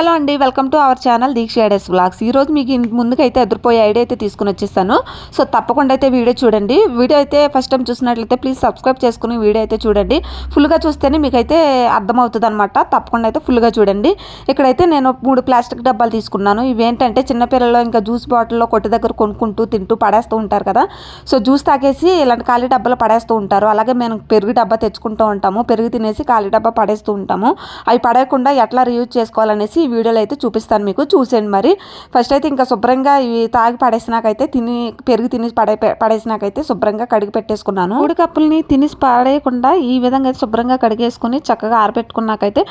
Hello అండి welcome to our channel Deeksha ideas vlogs. ఈరోజు మీకు ముందుకైతే ఎదురుపోయే ఐడియా అయితే తీసుకుని వచ్చేసాను సో తప్పకుండా అయితే వీడియో చూడండి. వీడియో అయితే ఫస్ట్ టైం చూసినట్లయితే ప్లీజ్ సబ్స్క్రైబ్ చేసుకుని వీడియో అయితే చూడండి. ఫుల్గా చూస్తేనే మీకైతే అర్థమవుతుంది అనమాట తప్పకుండా అయితే ఫుల్గా చూడండి. ఇక్కడైతే నేను మూడు ప్లాస్టిక్ డబ్బాలు తీసుకున్నాను. ఇవేంటంటే చిన్నపిల్లలు ఇంకా జ్యూస్ బాటిల్లో కొట్టి దగ్గర కొనుక్కుంటూ తింటూ పడేస్తూ ఉంటారు కదా. సో జ్యూస్ తాగేసి ఇలాంటి ఖాళీ డబ్బాలు పడేస్తూ ఉంటారు. అలాగే మేము పెరుగు డబ్బా తెచ్చుకుంటూ ఉంటాము. పెరుగు తినేసి ఖాళీ డబ్బా పడేస్తూ ఉంటాము. అవి పడేయకుండా ఎట్లా రియూజ్ చేసుకోవాలనేసి ఈ వీడియోలో అయితే చూపిస్తాను మీకు. చూసేయండి మరి. ఫస్ట్ అయితే ఇంకా శుభ్రంగా ఇవి తాగి పడేసినాకైతే తిని పెరుగు తిని పడే పడేసినాకైతే శుభ్రంగా కడిగి పెట్టేసుకున్నాను. మూడు కప్పుల్ని తినేసి పడేయకుండా ఈ విధంగా అయితే శుభ్రంగా కడిగేసుకుని చక్కగా ఆరబెట్టుకున్నాకైతే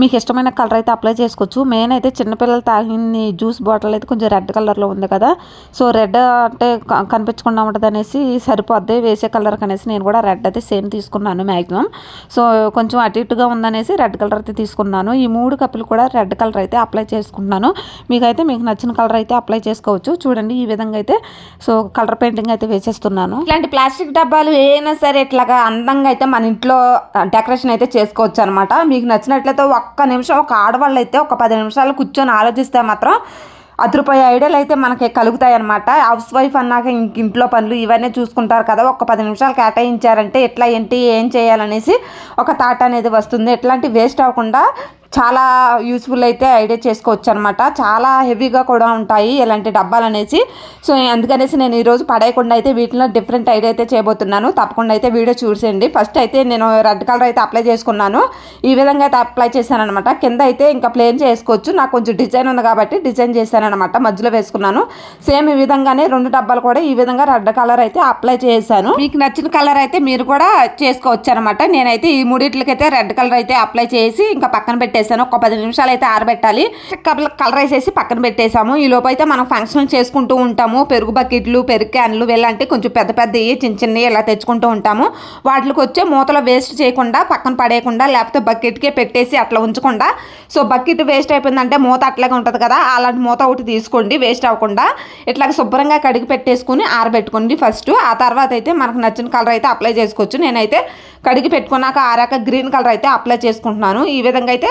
మీకు ఇష్టమైన కలర్ అయితే అప్లై చేసుకోవచ్చు. మెయిన్ అయితే చిన్నపిల్లలు తాగింది జ్యూస్ బాటిల్ అయితే కొంచెం రెడ్ కలర్లో ఉంది కదా. సో రెడ్ అంటే కనిపించకుండా ఉంటుంది అనేసి సరిపోద్ది. వేసే కలర్ అనేసి నేను కూడా రెడ్ అయితే సేమ్ తీసుకున్నాను మ్యాక్సిమం సో కొంచెం అటు ఇటుగా ఉందనేసి రెడ్ కలర్ అయితే తీసుకున్నాను. ఈ మూడు కప్పులు కూడా రెడ్ కలర్ అయితే అప్లై చేసుకుంటున్నాను. మీకైతే మీకు నచ్చిన కలర్ అయితే అప్లై చేసుకోవచ్చు. చూడండి ఈ విధంగా అయితే సో కలర్ పెయింటింగ్ అయితే వేసేస్తున్నాను. ఇలాంటి ప్లాస్టిక్ డబ్బాలు ఏమైనా సరే ఇట్లాగా అందంగా అయితే మన ఇంట్లో డెకరేషన్ అయితే చేసుకోవచ్చు అనమాట మీకు నచ్చినట్లయితే ఒక్క నిమిషం ఒక ఆడవాళ్ళు అయితే ఒక పది నిమిషాలు కూర్చొని ఆలోచిస్తే మాత్రం అదిరిపోయే ఐడియాలు అయితే మనకి కలుగుతాయి అనమాట హౌస్ వైఫ్ అన్నాక ఇంక ఇంట్లో పనులు ఇవన్నీ చూసుకుంటారు కదా ఒక పది నిమిషాలు కేటాయించారంటే ఎట్లా ఏంటి ఏం చేయాలనేసి ఒక థాట్ అనేది వస్తుంది. ఎట్లాంటి వేస్ట్ అవ్వకుండా చాలా యూస్ఫుల్ అయితే ఐడియా చేసుకోవచ్చు అనమాట చాలా హెవీగా కూడా ఉంటాయి ఇలాంటి డబ్బాలు అనేసి సో అందుకనేసి నేను ఈరోజు పడేయకుండా అయితే వీటిలో డిఫరెంట్ ఐడియా అయితే చేయబోతున్నాను. తప్పకుండా అయితే వీడియో చూసేయండి. ఫస్ట్ అయితే నేను రెడ్ కలర్ అయితే అప్లై చేసుకున్నాను. ఈ విధంగా అయితే అప్లై చేశాను అనమాట కింద అయితే ఇంకా ప్లేన్ చేసుకోవచ్చు. నాకు కొంచెం డిజైన్ ఉంది కాబట్టి డిజైన్ చేశాను అనమాట మధ్యలో వేసుకున్నాను. సేమ్ ఈ విధంగానే రెండు డబ్బాలు కూడా ఈ విధంగా రెడ్ కలర్ అయితే అప్లై చేశాను. మీకు నచ్చిన కలర్ అయితే మీరు కూడా చేసుకోవచ్చు అనమాట నేనైతే ఈ మూడిట్లకైతే రెడ్ కలర్ అయితే అప్లై చేసి ఇంకా పక్కన పెట్టేశాను. ఒక పది నిమిషాలు అయితే ఆరబెట్టాలి కలర్ కలర్ వేసేసి పక్కన పెట్టేశాము. ఈ లోపైతే మనం ఫంక్షన్ చేసుకుంటూ ఉంటాము. పెరుగు బకెట్లు పెరుగు క్యాన్లు వెళ్ళంటే కొంచెం పెద్ద పెద్దవి చిన్న చిన్నవి ఇలా తెచ్చుకుంటూ ఉంటాము. వాటికి వచ్చే మూతలు వేస్ట్ చేయకుండా పక్కన పడేయకుండా లేకపోతే బకెట్కే పెట్టేసి అట్లా ఉంచకుండా. సో బకెట్ వేస్ట్ అయిపోయిందంటే మూత అట్లాగే ఉంటుంది కదా. అలాంటి మూత ఒకటి తీసుకోండి వేస్ట్ అవ్వకుండా. ఇట్లా శుభ్రంగా కడిగి పెట్టేసుకుని ఆరబెట్టుకోండి ఫస్ట్. ఆ తర్వాత అయితే మనకు నచ్చిన కలర్ అయితే అప్లై చేసుకోవచ్చు. నేనైతే కడిగి పెట్టుకున్నాక ఆరాక గ్రీన్ కలర్ అయితే అప్లై చేసుకుంటున్నాను. ఈ విధంగా అయితే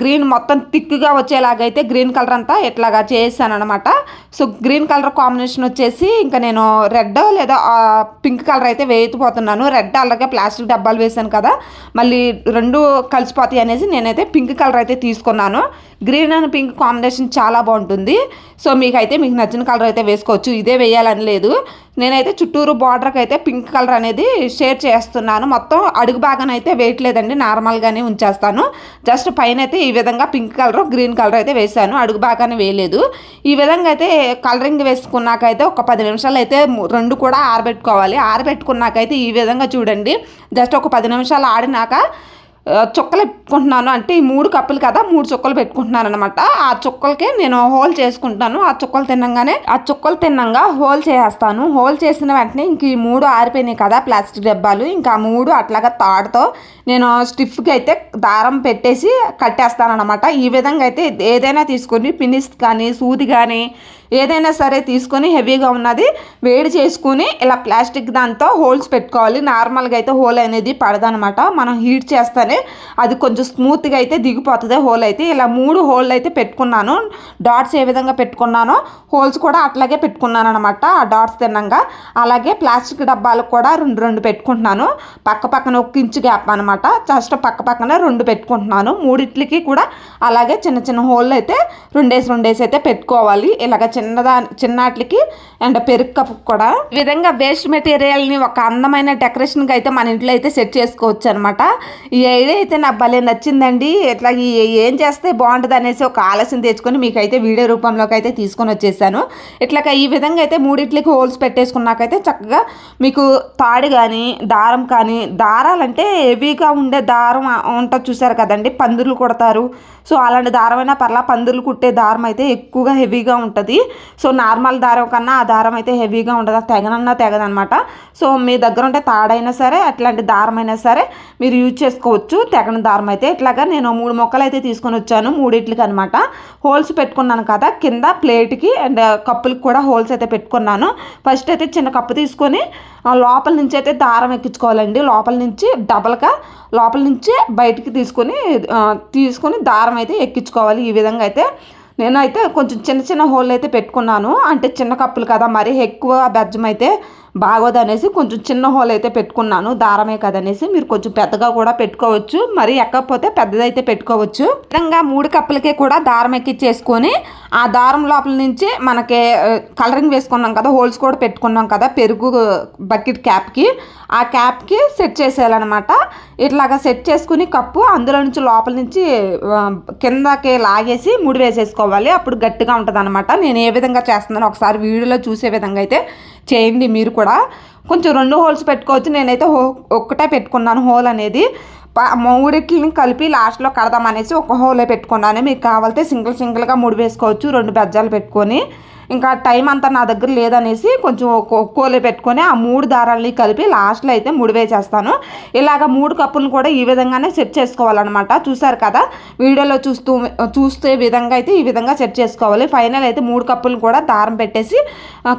గ్రీన్ మొత్తం థిక్గా వచ్చేలాగైతే గ్రీన్ కలర్ అంతా ఇట్లాగా చేసాను అనమాట సో గ్రీన్ కలర్ కాంబినేషన్ వచ్చేసి ఇంకా నేను రెడ్ లేదా పింక్ కలర్ అయితే వేయకపోతున్నాను. రెడ్ అలాగే ప్లాస్టిక్ డబ్బాలు వేసాను కదా. మళ్ళీ రెండు కలిసిపోతాయి అనేసి నేనైతే పింక్ కలర్ అయితే తీసుకున్నాను. గ్రీన్ అండ్ పింక్ కాంబినేషన్ చాలా బాగుంటుంది. సో మీకైతే మీకు నచ్చిన కలర్ అయితే వేసుకోవచ్చు. ఇదే వేయాలని లేదు. నేనైతే చుట్టూరు బార్డర్కి అయితే పింక్ కలర్ అనేది షేర్ చేస్తున్నాను. మొత్తం అడుగు భాగానైతే వేయట్లేదండి. నార్మల్గానే ఉంచేస్తాను. జస్ట్ పైన అయితే ఈ విధంగా పింక్ కలర్ గ్రీన్ కలర్ అయితే వేసాను అడుగు భాగానే వేయలేదు. ఈ విధంగా అయితే కలరింగ్ వేసుకున్నాకైతే ఒక పది నిమిషాలు అయితే రెండు కూడా ఆరబెట్టుకోవాలి. ఆరబెట్టుకున్నాకైతే ఈ విధంగా చూడండి. జస్ట్ ఒక పది నిమిషాలు ఆడినాక చుక్కలు పెట్టుకుంటున్నాను. అంటే ఈ మూడు కప్పులు కదా మూడు చుక్కలు పెట్టుకుంటున్నాను అనమాట ఆ చుక్కలకి నేను హోల్ చేసుకుంటాను ఆ చుక్కలు తినంగానే ఆ చుక్కలు తిన్నంగా హోల్ చేసేస్తాను. హోల్ చేసిన వెంటనే ఇంక ఈ మూడు ఆరిపోయినాయి కదా ప్లాస్టిక్ డబ్బాలు. ఇంకా మూడు అట్లాగా తాడుతో నేను స్టిఫ్కి అయితే దారం పెట్టేసి కట్టేస్తాను అనమాట ఈ విధంగా అయితే ఏదైనా తీసుకొని పినిస్ కానీ సూది కానీ ఏదైనా సరే తీసుకొని హెవీగా ఉన్నది వేడి చేసుకుని ఇలా ప్లాస్టిక్ దాంతో హోల్స్ పెట్టుకోవాలి. నార్మల్గా అయితే హోల్ అనేది పడదనమాట. మనం హీట్ చేస్తేనే అది కొంచెం స్మూత్గా అయితే దిగిపోతుంది. హోల్ అయితే ఇలా మూడు హోల్ అయితే పెట్టుకున్నాను. డాట్స్ ఏ విధంగా పెట్టుకున్నానో హోల్స్ కూడా అట్లాగే పెట్టుకున్నాను అనమాట ఆ డాట్స్ తిన్నంగా అలాగే ప్లాస్టిక్ డబ్బాలు కూడా రెండు రెండు పెట్టుకుంటున్నాను. పక్క పక్కన ఒక ఇంచు గ్యాప్ అనమాట. జస్ట్ పక్క పక్కన రెండు పెట్టుకుంటున్నాను. మూడిట్లకి కూడా అలాగే చిన్న చిన్న హోల్ అయితే రెండేసి రెండేసి అయితే పెట్టుకోవాలి. ఇలాగ చిన్నదా చిన్నాట్లకి అండ్ పెరుగు కప్పు కూడా. ఈ విధంగా వేస్ట్ మెటీరియల్ని ఒక అందమైన డెకరేషన్కి అయితే మన ఇంట్లో అయితే సెట్ చేసుకోవచ్చు అనమాట ఈ ఐడియా అయితే నాకు భలే నచ్చిందండి. ఇట్లా ఈ ఏం చేస్తే బాగుంటుంది అనేసి ఒక ఆలోచన తెచ్చుకొని మీకైతే వీడియో రూపంలోకి అయితే తీసుకొని వచ్చేసాను. ఇట్లా ఈ విధంగా అయితే మూడిట్లకి హోల్స్ పెట్టేసుకున్నాకైతే చక్కగా మీకు తాడు కానీ దారం కానీ దారాలంటే హెవీగా ఉండే దారం ఉంటుంది చూసారు కదండి పందులు కొడతారు. సో అలాంటి దారమైనా పర్లా పందులు కుట్టే దారం అయితే ఎక్కువగా హెవీగా ఉంటుంది. సో నార్మల్ దారం కన్నా ఆ దారం అయితే హెవీగా ఉండదు. తెగనన్నా తెగదనమాట సో మీ దగ్గర ఉంటే తాడైనా సరే అట్లాంటి దారం అయినా సరే మీరు యూజ్ చేసుకోవచ్చు. తెగని దారం అయితే ఇట్లాగా నేను మూడు మొక్కలు అయితే తీసుకొని వచ్చాను మూడిట్లకి అనమాట హోల్స్ పెట్టుకున్నాను కదా కింద ప్లేట్కి అండ్ కప్పులకి కూడా హోల్స్ అయితే పెట్టుకున్నాను. ఫస్ట్ అయితే చిన్న కప్పు తీసుకొని లోపల నుంచి అయితే దారం ఎక్కించుకోవాలండి. లోపల నుంచి డబల్గా లోపల నుంచి బయటికి తీసుకొని తీసుకొని దారం అయితే ఎక్కించుకోవాలి. ఈ విధంగా అయితే నేనైతే కొంచెం చిన్న చిన్న హోల్ అయితే పెట్టుకున్నాను. అంటే చిన్న కప్పులు కదా మరి ఎక్కువ బెజ్జం అయితే బాగోదు అనేసి కొంచెం చిన్న హోల్ అయితే పెట్టుకున్నాను. దారమే కదనేసి మీరు కొంచెం పెద్దగా కూడా పెట్టుకోవచ్చు. మరి ఎక్కకపోతే పెద్దదైతే పెట్టుకోవచ్చు. విధంగా మూడు కప్పులకి కూడా దారం ఎక్కిచ్చేసుకొని ఆ దారం లోపల నుంచి మనకి కలరింగ్ వేసుకున్నాం కదా హోల్స్ కూడా పెట్టుకున్నాం కదా పెరుగు బకెట్ క్యాప్కి. ఆ క్యాప్కి సెట్ చేసేయాలన్నమాట. ఇట్లాగా సెట్ చేసుకుని కప్పు అందులో నుంచి లోపల నుంచి కిందకి లాగేసి ముడి వేసేసుకోవాలి. అప్పుడు గట్టిగా ఉంటుంది అనమాట నేను ఏ విధంగా చేస్తున్నానో ఒకసారి వీడియోలో చూసే విధంగా అయితే చేయండి మీరు కూడా. కొంచెం రెండు హోల్స్ పెట్టుకోవచ్చు. నేనైతే హో ఒక్కటే పెట్టుకున్నాను హోల్ అనేది. మూడిట్లని కలిపి లాస్ట్లో కడదామనేసి ఒక హోలే పెట్టుకున్నాను. మీకు కావాలంటే సింగిల్ సింగిల్గా మూడు వేసుకోవచ్చు. రెండు బెజ్జాలు పెట్టుకొని. ఇంకా టైం అంతా నా దగ్గర లేదనేసి కొంచెం కోలే పెట్టుకొని ఆ మూడు దారాలని కలిపి లాస్ట్లో అయితే ముడివేసేస్తాను ఇలాగ మూడు కప్పులను కూడా ఈ విధంగానే సెట్ చేసుకోవాలన్నమాట. చూసారు కదా? వీడియోలో చూస్తూ చూస్తే విధంగా అయితే ఈ విధంగా సెట్ చేసుకోవాలి. ఫైనల్ అయితే మూడు కప్పులను కూడా దారం పెట్టేసి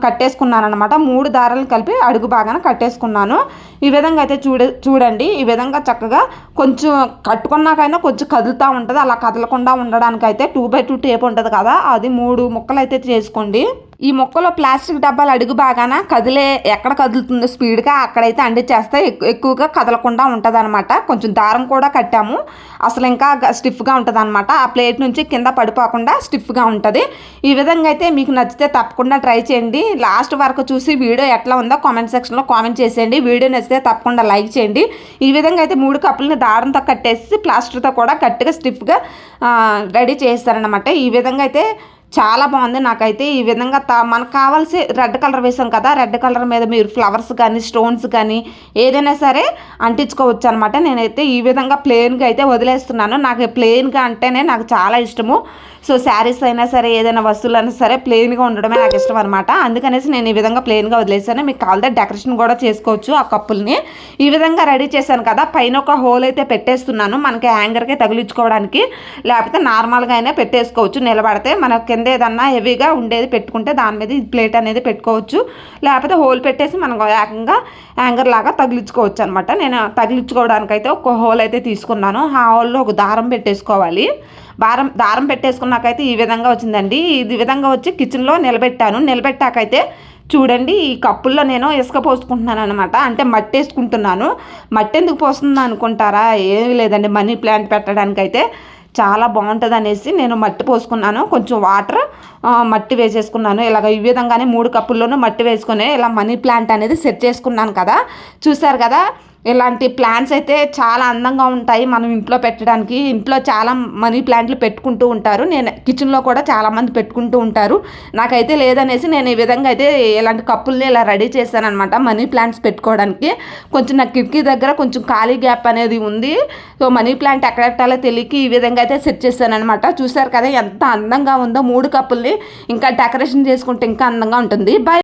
కట్టేసుకున్నాను అనమాట మూడు దారాలను కలిపి అడుగు బాగానే కట్టేసుకున్నాను. ఈ విధంగా అయితే చూడ చూడండి. ఈ విధంగా చక్కగా కొంచెం కట్టుకున్నాకైనా కొంచెం కదులుతూ ఉంటుంది. అలా కదలకుండా ఉండడానికి అయితే టూ బై టూ టేప్ ఉంటుంది కదా? అది మూడు ముక్కలు అయితే చేసుకోండి. చేసుకోండి ఈ మొక్కలో ప్లాస్టిక్ డబ్బాలు అడుగు బాగాన కదిలే ఎక్కడ కదులుతుందో స్పీడ్గా అక్కడైతే అండిచేస్తే ఎక్కువగా కదలకుండా ఉంటుంది అనమాట కొంచెం దారం కూడా కట్టాము. అసలు ఇంకా స్టిఫ్గా ఉంటుంది అనమాట ఆ ప్లేట్ నుంచి కింద పడిపోకుండా స్టిఫ్గా ఉంటుంది. ఈ విధంగా అయితే మీకు నచ్చితే తప్పకుండా ట్రై చేయండి. లాస్ట్ వరకు చూసి వీడియో ఎట్లా ఉందో కామెంట్ సెక్షన్లో కామెంట్ చేసేయండి. వీడియో నచ్చితే తప్పకుండా లైక్ చేయండి. ఈ విధంగా అయితే మూడు కప్పులని దారంతో కట్టేసి ప్లాస్టర్తో కూడా గట్టిగా స్టిఫ్గా రెడీ చేస్తారనమాట ఈ విధంగా అయితే చాలా బాగుంది. నాకైతే ఈ విధంగా తా మనకు కావాల్సి రెడ్ కలర్ వేసాం కదా రెడ్ కలర్ మీద మీరు ఫ్లవర్స్ కానీ స్టోన్స్ కానీ ఏదైనా సరే అంటించుకోవచ్చు అనమాట నేనైతే ఈ విధంగా ప్లెయిన్గా అయితే వదిలేస్తున్నాను. నాకు ప్లెయిన్గా అంటేనే నాకు చాలా ఇష్టము. సో శారీస్ అయినా సరే ఏదైనా వస్తువులు అయినా సరే ప్లెయిన్గా ఉండడమే నాకు ఇష్టం అనమాట అందుకనేసి నేను ఈ విధంగా ప్లెయిన్గా వదిలేసాను. మీకు కావాలంటే డెకరేషన్ కూడా చేసుకోవచ్చు ఆ కప్పుల్ని. ఈ విధంగా రెడీ చేశాను కదా పైన ఒక హోల్ అయితే పెట్టేస్తున్నాను. మనకి హ్యాంగర్కే తగిలించుకోవడానికి లేకపోతే నార్మల్గా అయినా పెట్టేసుకోవచ్చు. నిలబడితే మన కింద ఏదన్నా హెవీగా ఉండేది పెట్టుకుంటే దాని మీద ప్లేట్ అనేది పెట్టుకోవచ్చు. లేకపోతే హోల్ పెట్టేసి మనం ఏకంగా యాంగర్ లాగా తగిలించుకోవచ్చు అనమాట నేను తగిలించుకోవడానికైతే ఒక హోల్ అయితే తీసుకున్నాను. ఆ హోల్లో ఒక దారం పెట్టేసుకోవాలి. దారం దారం పెట్టేసుకున్నాకైతే ఈ విధంగా వచ్చిందండి. ఈ విధంగా వచ్చి కిచెన్లో నిలబెట్టాను. నిలబెట్టాకైతే చూడండి ఈ కప్పుల్లో నేను ఇసుక పోసుకుంటున్నాను అనమాట అంటే మట్టి వేసుకుంటున్నాను మట్టి ఎందుకు పోస్తుంది అనుకుంటారా ఏమీ లేదండి. మనీ ప్లాంట్ పెట్టడానికైతే చాలా బాగుంటుంది అనేసి నేను మట్టి పోసుకున్నాను. కొంచెం వాటర్ మట్టి వేసేసుకున్నాను. ఇలాగ ఈ విధంగానే మూడు కప్పుల్లోనూ మట్టి వేసుకుని ఇలా మనీ ప్లాంట్ అనేది సెట్ చేసుకున్నాను కదా. చూసారు కదా? ఇలాంటి ప్లాంట్స్ అయితే చాలా అందంగా ఉంటాయి మనం ఇంట్లో పెట్టడానికి. ఇంట్లో చాలా మనీ ప్లాంట్లు పెట్టుకుంటూ ఉంటారు. నేను కిచెన్లో కూడా చాలామంది పెట్టుకుంటూ ఉంటారు. నాకైతే లేదనేసి నేను ఈ విధంగా అయితే ఇలాంటి కప్పుల్ని ఇలా రెడీ చేశాను అనమాట మనీ ప్లాంట్స్ పెట్టుకోవడానికి. కొంచెం నా కిటికీ దగ్గర కొంచెం ఖాళీ గ్యాప్ అనేది ఉంది. సో మనీ ప్లాంట్ ఎక్కడెట్టాలో తెలియకి ఈ విధంగా అయితే సెట్ చేశాను అనమాట చూసారు కదా ఎంత అందంగా ఉందో మూడు కప్పుల్ని. ఇంకా డెకరేషన్ చేసుకుంటే ఇంకా అందంగా ఉంటుంది. బై